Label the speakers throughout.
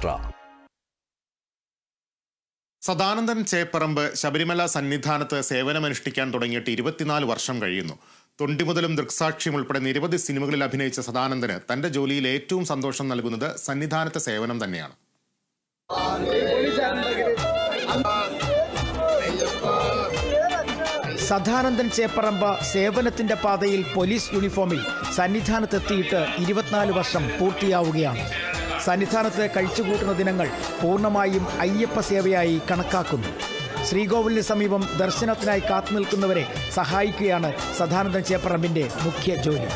Speaker 1: Extra
Speaker 2: Sadanandan Chepparamb Sabarimala സന്നിധാനത്ത് സേവനമനുഷ്ഠിക്കാൻ തുടങ്ങിയിട്ട് ഇരുപത്തിനാല് വർഷം കഴിയുന്നു. തൊണ്ടിമുതലും ദൃക്സാക്ഷിയും ഉൾപ്പെടെ നിരവധി സിനിമകളിൽ അഭിനയിച്ച സദാനന്ദന് തന്റെ ജോലിയിൽ ഏറ്റവും സന്തോഷം നൽകുന്നത് സന്നിധാനത്തെ സേവനം തന്നെയാണ്.
Speaker 3: സദാനന്ദൻ ചേപ്പറമ്പ സേവനത്തിന്റെ പാതയിൽ പോലീസ് യൂണിഫോമിൽ സന്നിധാനത്തെത്തിയിട്ട് ഇരുപത്തിനാല് വർഷം പൂർത്തിയാവുകയാണ്. സന്നിധാനത്ത് കഴിച്ചുകൂട്ടുന്ന ദിനങ്ങൾ പൂർണമായും അയ്യപ്പ സേവയായി കണക്കാക്കുന്നു. ശ്രീകോവിലിന് സമീപം ദർശനത്തിനായി കാത്തുനിൽക്കുന്നവരെ സഹായിക്കുകയാണ് സദാനന്ദൻ ചേപ്പറമ്പിന്റെ മുഖ്യ ജോലി.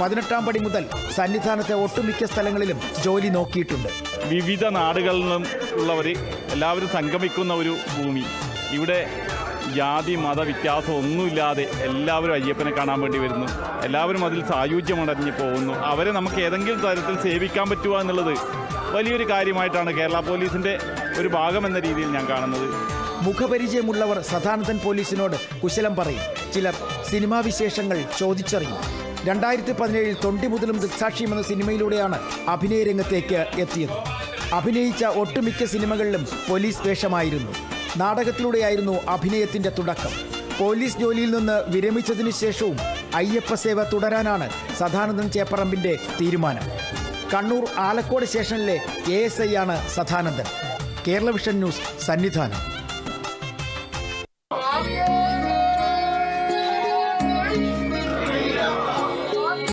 Speaker 3: പതിനെട്ടാം പടി മുതൽ സന്നിധാനത്തെ ഒട്ടുമിക്ക സ്ഥലങ്ങളിലും ജോലി നോക്കിയിട്ടുണ്ട്.
Speaker 4: വിവിധ നാടുകളിൽ നിന്നും ഉള്ളവർ എല്ലാവരും സംഗമിക്കുന്ന ഒരു ഭൂമി. ഇവിടെ ജാതി മത വ്യത്യാസം ഒന്നുമില്ലാതെ എല്ലാവരും അയ്യപ്പനെ കാണാൻ വേണ്ടി വരുന്നു. എല്ലാവരും അതിൽ സായുജ്യമടഞ്ഞ് പോകുന്നു. അവരെ നമുക്ക് ഏതെങ്കിലും തരത്തിൽ സേവിക്കാൻ പറ്റുക എന്നുള്ളത് വലിയൊരു കാര്യമായിട്ടാണ് കേരള പോലീസിന്റെ ഒരു ഭാഗം എന്ന രീതിയിൽ ഞാൻ കാണുന്നത്.
Speaker 3: മുഖപരിചയമുള്ളവർ സദാനന്ദൻ പോലീസിനോട് കുശലം പറയും. ചിലർ സിനിമാ വിശേഷങ്ങൾ ചോദിച്ചറിയും. രണ്ടായിരത്തി പതിനേഴിൽ തൊണ്ടി മുതലും ദൃക്സാക്ഷിയും എന്ന സിനിമയിലൂടെയാണ് അഭിനയ രംഗത്തേക്ക് എത്തിയത്. അഭിനയിച്ച ഒട്ടുമിക്ക സിനിമകളിലും പോലീസ് വേഷമായിരുന്നു. നാടകത്തിലൂടെയായിരുന്നു അഭിനയത്തിന്റെ തുടക്കം. പോലീസ് ജോലിയിൽ നിന്ന് വിരമിച്ചതിനു ശേഷവും അയ്യപ്പ സേവ തുടരാനാണ് സദാനന്ദൻ ചേപ്പറമ്പിന്റെ തീരുമാനം. കണ്ണൂർ ആലക്കോട് സ്റ്റേഷനിലെ എ എസ് ഐ ആണ് Sadanandan. Kerala vision news Sannidhanam.